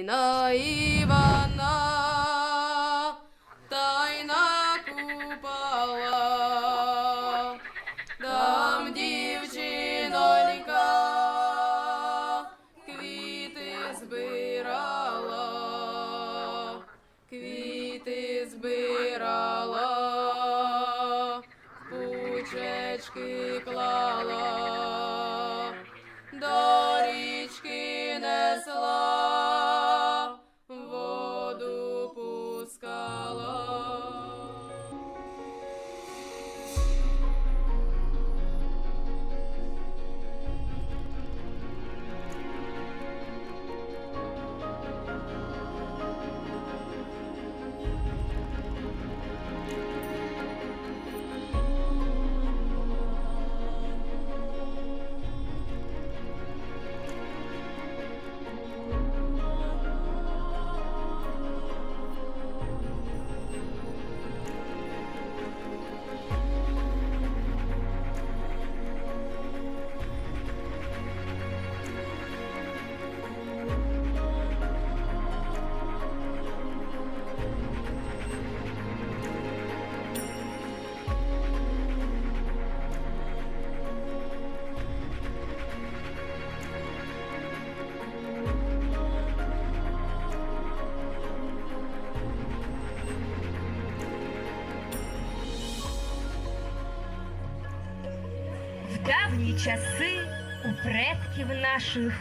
いないわ часи у предків наших,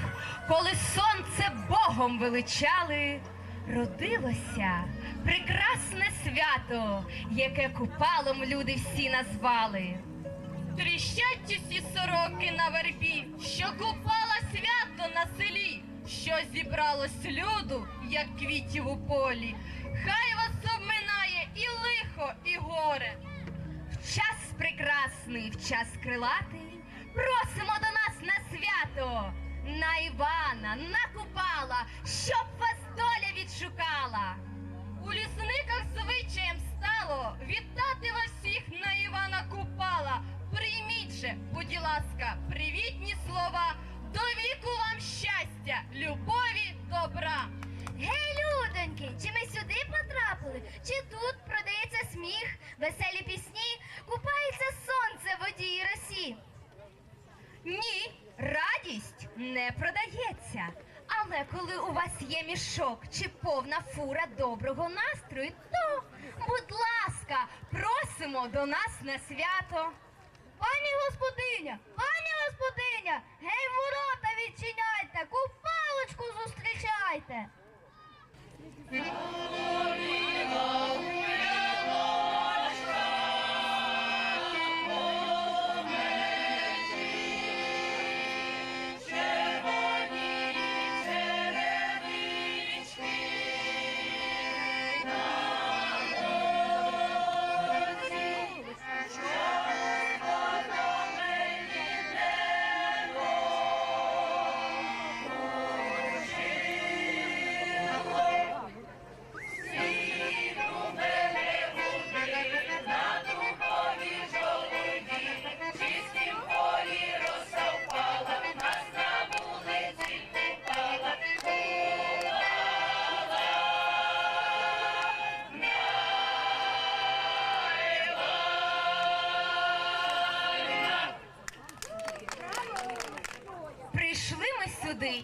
коли сонце Богом величали, родилося прекрасне свято, яке купалом люди всі назвали. Тріщать усі сороки на вербі, що купала свято на селі, що зібралось люду, як квітів у полі. Хай вас обминає і лихо, і горе. В час прекрасний, в час крилатий, просимо до нас на свято, на Івана, на Купала, щоб вас доля відшукала. У лісниках звичаєм стало вітати вас всіх на Івана Купала. Прийміть же, будь ласка, привітні слова, Ні, радість не продається. Але коли у вас є мішок чи повна фура доброго настрою, то, будь ласка, просимо до нас на свято. Пані господиня, пані господиня, гей, ворота відчиняйте, купалочку зустрічайте.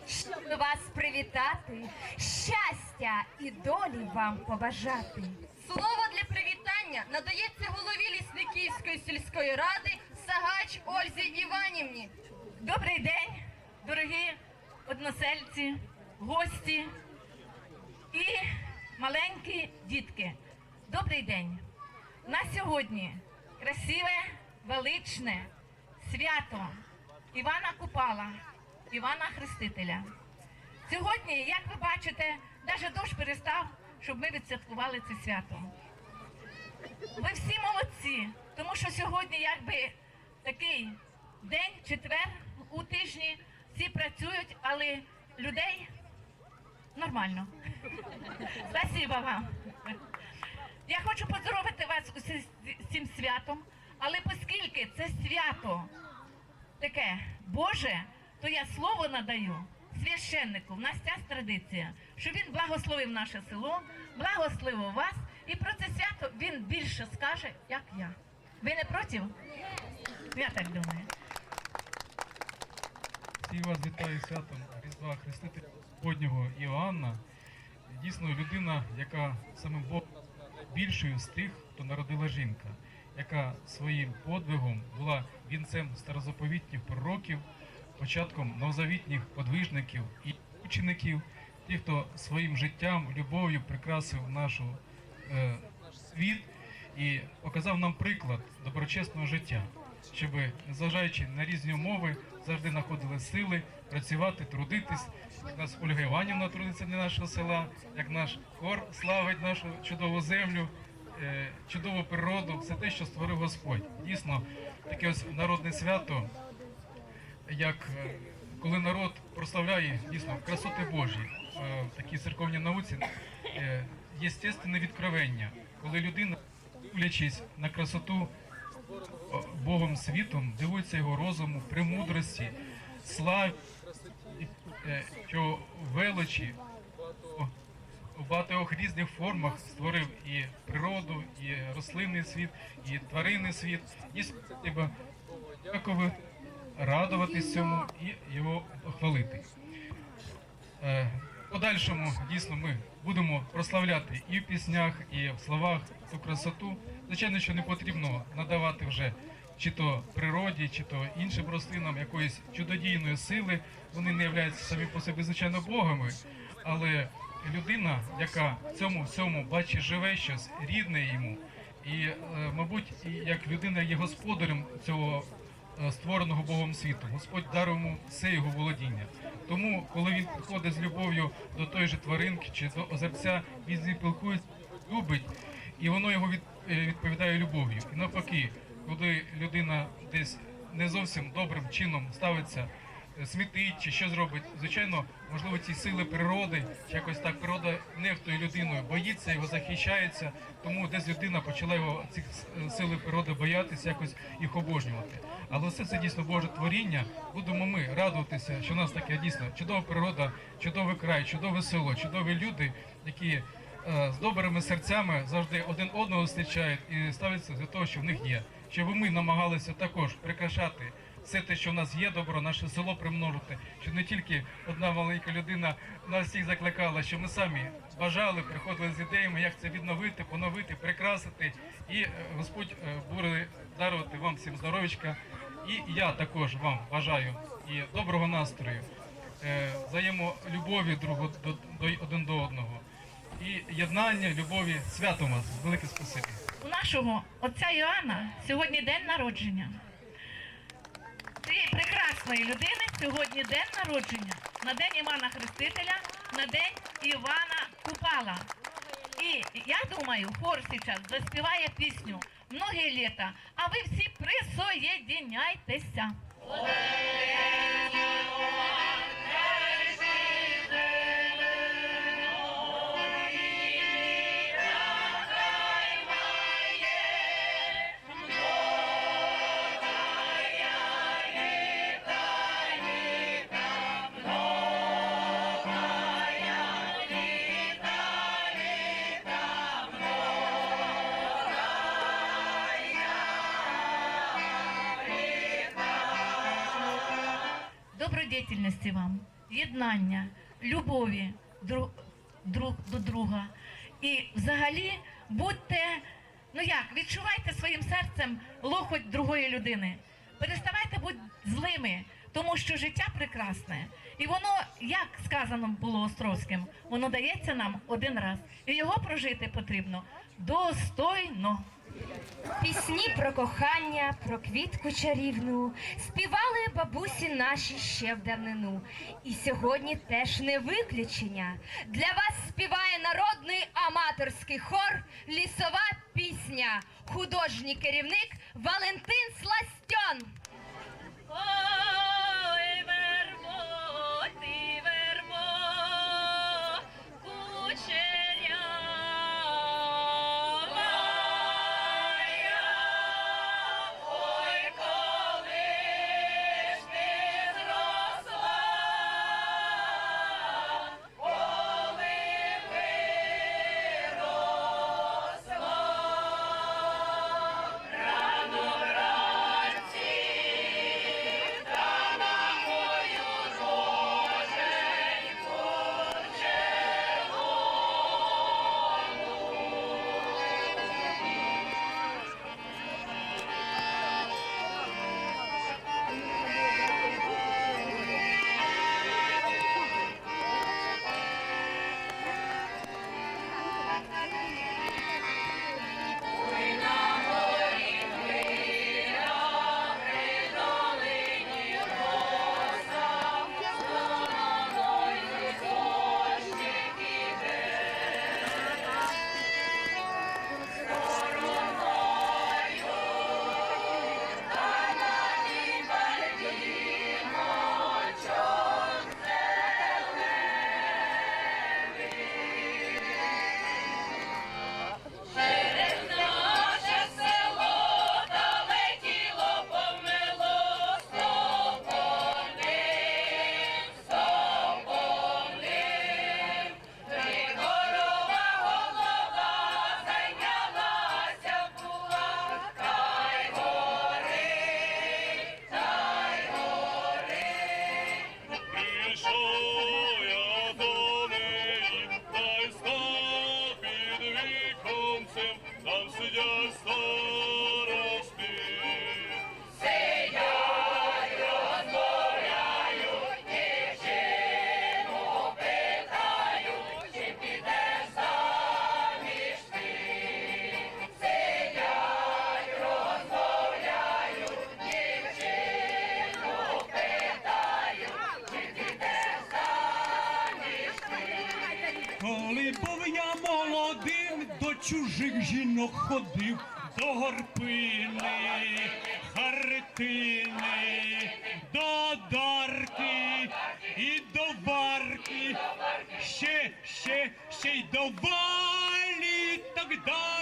Щоб вас привітати, щастя і долі вам побажати. Слово для привітання надається голові Лісниківської сільської ради Сагач Ользі Іванівні. Добрий день, дорогі односельці, гості і маленькі дітки. Добрий день. На сьогодні красиве, величне свято Івана Купала, Івана Хрестителя. Сьогодні, як ви бачите, навіть дощ перестав, щоб ми відсвяткували це свято. Ви всі молодці, тому що сьогодні якби такий день, четвер у тижні, всі працюють, але людей нормально. Спасибо вам. Я хочу поздоровити вас усі з цим святом, але оскільки це свято таке Боже, то я слово надаю священнику. В нас ця традиція. щоб він благословив наше село, благословив вас, і про це свято він більше скаже, як я. Ви не проти? Я так думаю. І вас вітаю святом Різдва Хрестителя Господнього Іоанна. Дійсно, людина, яка самим Богом більшою з тих, хто народила жінка, яка своїм подвигом була вінцем старозаповітніх пророків, початком новозавітніх подвижників і учеників, ті, хто своїм життям, любов'ю прикрасив нашу е, світ і показав нам приклад доброчесного життя, щоб, незважаючи на різні умови, завжди знаходили сили працювати, трудитись. Як нас Ольга Іванівна трудиться для нашого села, як наш хор славить нашу чудову землю, е, чудову природу, все те, що створив Господь. Дійсно, таке ось народне свято, як е, коли народ прославляє дійсно красоти Божі е, в такій церковній науці, е, єстественне відкровення, коли людина, дивлячись на красоту Богом світом, дивується його розуму, премудрості, славі, е, що величі у багатьох різних формах створив і природу, і рослинний світ, і тваринний світ, і дякувати, радуватись цьому і його хвалити. Е, подальшому дійсно ми будемо прославляти і в піснях, і в словах цю красоту. Звичайно, що не потрібно надавати вже чи то природі, чи то іншим рослинам якоїсь чудодійної сили. Вони не являються самі по собі, звичайно, богами, але людина, яка в цьому всьому бачить живе щось, рідне йому, і, е, мабуть, як людина є господарем цього створеного Богом світу. Господь дарує йому все його володіння. Тому, коли він підходить з любов'ю до тої ж тваринки чи до озерця, він спілкується, любить, і воно його е, відповідає любов'ю. І навпаки, коли людина десь не зовсім добрим чином ставиться, е, смітить чи що зробить, звичайно, можливо, ці сили природи, якось так природа нехтує людиною, боїться його, захищається. Тому десь людина почала його цих сили природи боятися, якось їх обожнювати. Але все це дійсно Боже творіння. Будемо ми радуватися, що у нас таке дійсно чудова природа, чудовий край, чудове село, чудові люди, які е, з добрими серцями завжди один одного зустрічають і ставляться до того, що в них є. Щоб ми намагалися також прикрашати все те, що в нас є добро, наше село примножити, щоб не тільки одна маленька людина нас всіх закликала, що ми самі бажали, приходили з ідеями, як це відновити, поновити, прикрасити. І е, Господь е, буде дарувати вам всім здоров'ячка. І я також вам бажаю і доброго настрою, е, взаємолюбові друг до, до один до одного. І єднання, любові, свято вас. Велике спасибі. У нашого отця Іоанна сьогодні день народження. Цієї прекрасної людини сьогодні день народження. На день Івана Хрестителя, на день Івана Купала. І я думаю, хор зараз заспіває пісню «Многі літа», а ви всі присоєдиняйтеся. Добродетельності вам, єднання, любові друг, друг до друга. І взагалі будьте, ну як, відчувайте своїм серцем лохоть другої людини. Переставайте бути злими, тому що життя прекрасне. І воно, як сказано було Островським, воно дається нам один раз. І його прожити потрібно достойно. Пісні про кохання, про квітку чарівну співали бабусі наші ще в давнину. І сьогодні теж не виключення. Для вас співає народний аматорський хор Лісова пісня, художній керівник Валентин Сластьон. Christos. Жінок ходив, до горпини, харитини, до дарки і до варки, ще, ще, ще й до валі, так далі,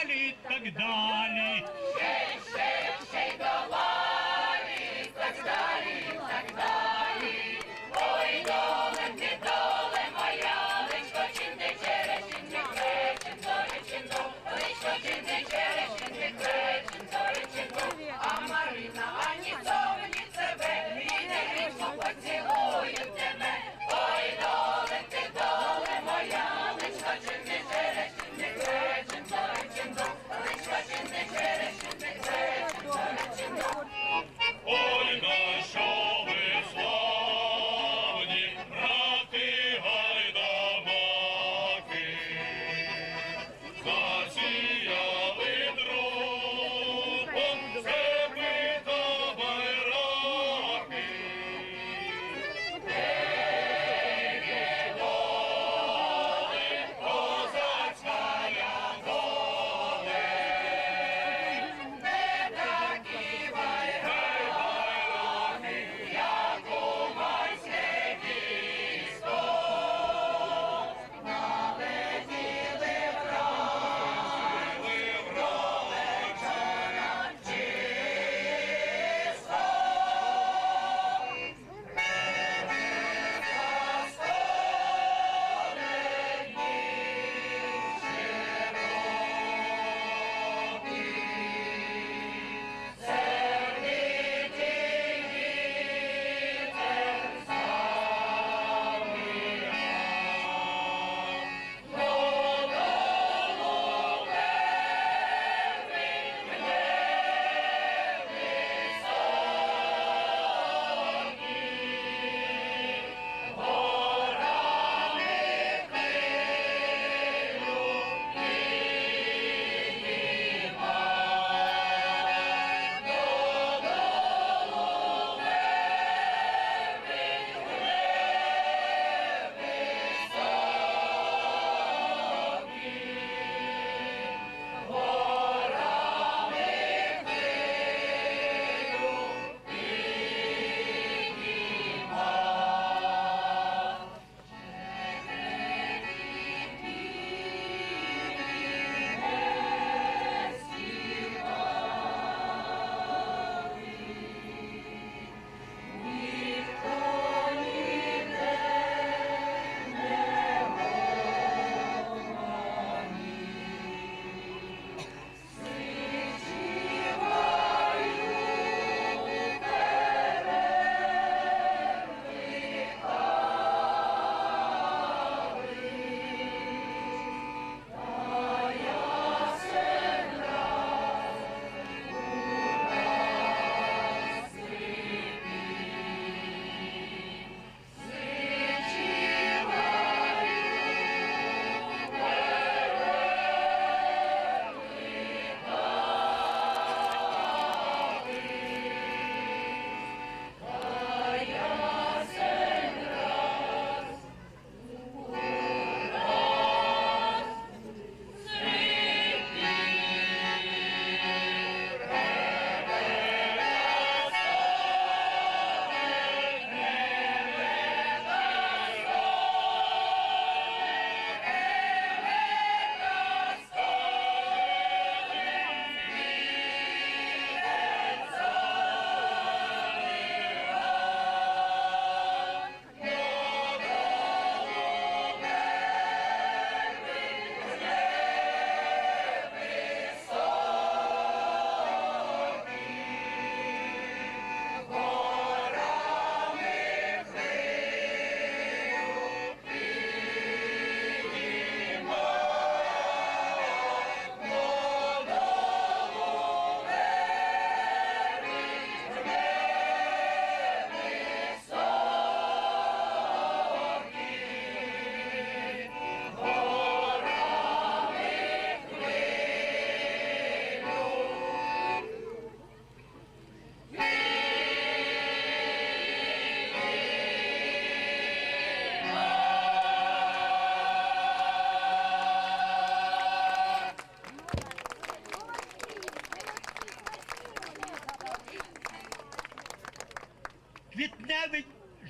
квітневий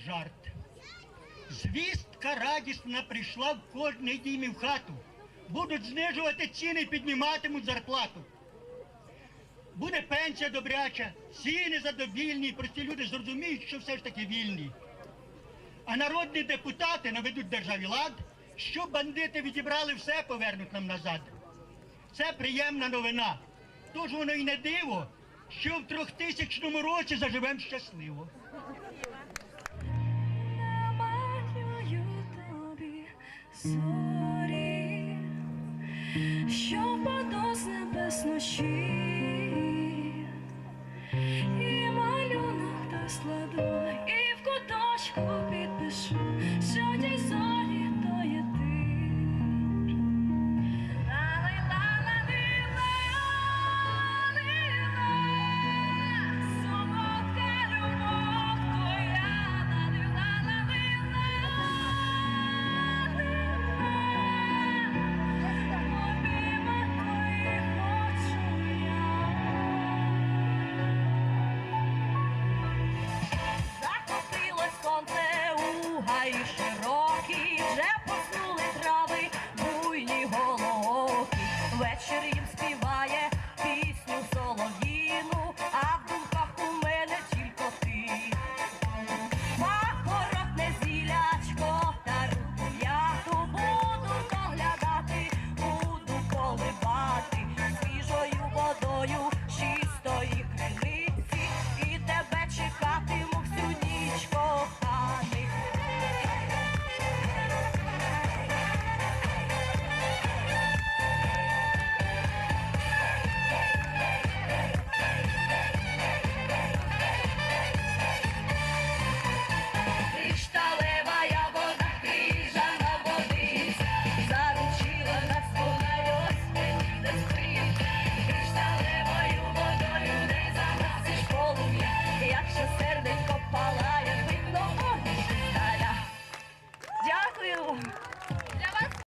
жарт. Звістка радісна прийшла в кожний дім і в хату. Будуть знижувати ціни і підніматимуть зарплату. Буде пенсія добряча, ціни задовільні, прості люди зрозуміють, що все ж таки вільні. А народні депутати наведуть державі лад, що бандити відібрали все, повернуть нам назад. Це приємна новина. Тож воно й не диво, що в трьохтисячному році заживемо щасливо. Зорі, що впаду з небес ночі.